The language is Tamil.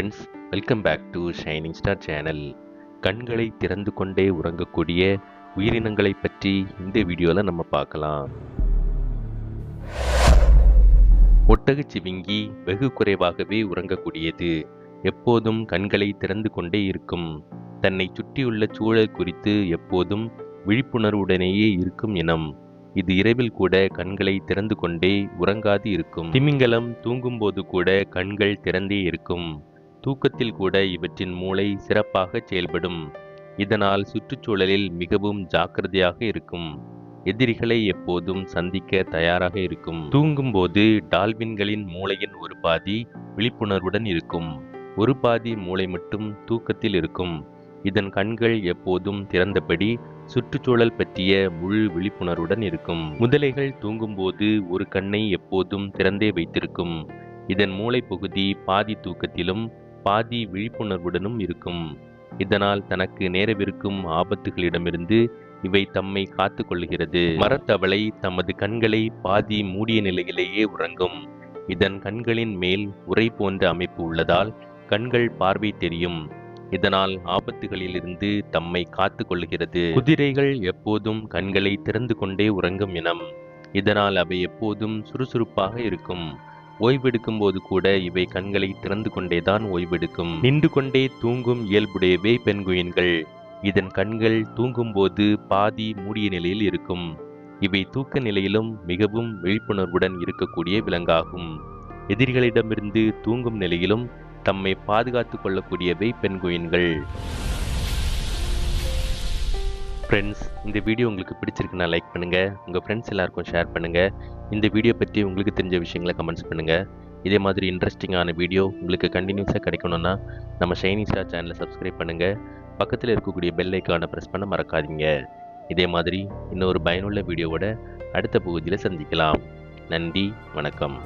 Friends welcome back to shining star channel கண்களை திறந்து கொண்டே உறங்கக்கூடிய உயிரினங்களை பற்றி இந்த வீடியோவில் நம்ம பார்க்கலாம். ஒட்டகச்சிவிங்கி வெகு குறைவாகவே உறங்கக்கூடியது. எப்போதும் கண்களை திறந்து கொண்டே இருக்கும். தன்னை சுற்றியுள்ள சூழல் குறித்து எப்போதும் விழிப்புணர்வுடனேயே இருக்கும் இனம். இது இரவில் கூட கண்களை திறந்து கொண்டே உறங்காது இருக்கும். திமிங்கலம் தூங்கும்போது கூட கண்கள் திறந்தே இருக்கும். தூக்கத்தில் கூட இவற்றின் மூளை சிறப்பாக செயல்படும். இதனால் சுற்றுச்சூழலில் மிகவும் ஜாக்கிரதையாக இருக்கும். எதிரிகளை எப்போதும் சந்திக்க தயாராக இருக்கும். தூங்கும்போது டால்பின்களின் மூளையின் ஒரு பாதி விழிப்புணர்வுடன் இருக்கும். ஒரு பாதி மூளை மட்டும் தூக்கத்தில் இருக்கும். இதன் கண்கள் எப்போதும் திறந்தபடி சுற்றுச்சூழல் பற்றிய முழு விழிப்புணர்வுடன் இருக்கும். முதலைகள் தூங்கும்போது ஒரு கண்ணை எப்போதும் திறந்தே வைத்திருக்கும். இதன் மூளை பகுதி பாதி தூக்கத்திலும் பாதி விழிப்புணர்வுடனும் இருக்கும். இதனால் தனக்கு நேரவிருக்கும் ஆபத்துகளிடமிருந்து இவை தம்மை காத்து கொள்கிறது மரத்தவளை தமது கண்களை பாதி மூடிய நிலையிலேயே உறங்கும். இதன் கண்களின் மேல் உரை போன்ற அமைப்பு உள்ளதால் கண்கள் பார்வை தெரியும். இதனால் ஆபத்துகளிலிருந்து தம்மை காத்து கொள்கிறது குதிரைகள் எப்போதும் கண்களை திறந்து கொண்டே உறங்கும் இனம். இதனால் அவை எப்போதும் சுறுசுறுப்பாக இருக்கும். ஓய்வெடுக்கும் போது கூட இவை கண்களை திறந்து கொண்டேதான் ஓய்வெடுக்கும். நின்று கொண்டே தூங்கும் இயல்புடையவே பெண்குயின்கள் இதன் கண்கள் தூங்கும்போது பாதி மூடிய நிலையில் இருக்கும். இவை தூக்க நிலையிலும் மிகவும் விழிப்புணர்வுடன் இருக்கக்கூடிய விலங்காகும். எதிரிகளிடமிருந்து தூங்கும் நிலையிலும் தம்மை பாதுகாத்துக் கொள்ளக்கூடியவை பெண்குயின்கள் ஃப்ரெண்ட்ஸ் இந்த வீடியோ உங்களுக்கு பிடிச்சிருக்குன்னா லைக் பண்ணுங்கள் உங்கள் ஃப்ரெண்ட்ஸ் எல்லாருக்கும் ஷேர் பண்ணுங்கள் இந்த வீடியோ பற்றி உங்களுக்கு தெரிஞ்ச விஷயங்களை கமெண்ட்ஸ் பண்ணுங்கள் இதே மாதிரி இன்ட்ரெஸ்டிங்கான வீடியோ உங்களுக்கு கண்டினியூஸாக கிடைக்கணும்னா நம்ம ஷைனி ஸ்டார் சேனலை சப்ஸ்கிரைப் பண்ணுங்கள் பக்கத்தில் இருக்கக்கூடிய பெல் ஐக்கானை ப்ரெஸ் பண்ண மறக்காதீங்க. இதே மாதிரி இன்னொரு பயனுள்ள வீடியோவோட அடுத்த பகுதியில் சந்திக்கலாம். நன்றி வணக்கம்.